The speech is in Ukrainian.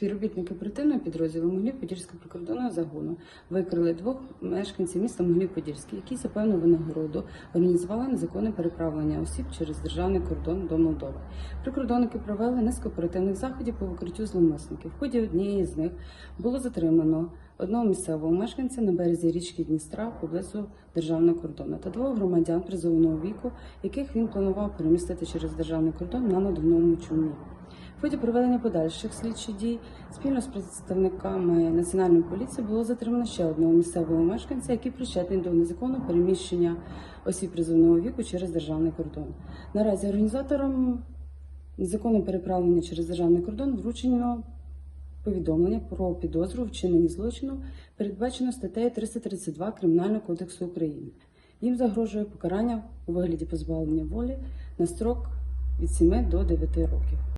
Співробітники оперативного підрозділу Могилів-Подільського прикордонного загону викрили двох мешканців міста Могилів-Подільський, які за певну винагороду організували незаконне переправлення осіб через державний кордон до Молдови. Прикордонники провели низку оперативних заходів по викриттю зловмисників. В ході однієї з них було затримано одного місцевого мешканця на березі річки Дністра поблизу державного кордону та двох громадян призовного віку, яких він планував перемістити через державний кордон на надувному човні. В ході проведення подальших слідчих дій спільно з представниками національної поліції було затримано ще одного місцевого мешканця, який причетний до незаконного переміщення осіб призовного віку через державний кордон. Наразі організаторам незаконного переправлення через державний кордон вручено повідомлення про підозру у вчиненні злочину, передбачено статтею 332 Кримінального кодексу України. Їм загрожує покарання у вигляді позбавлення волі на строк від 7 до 9 років.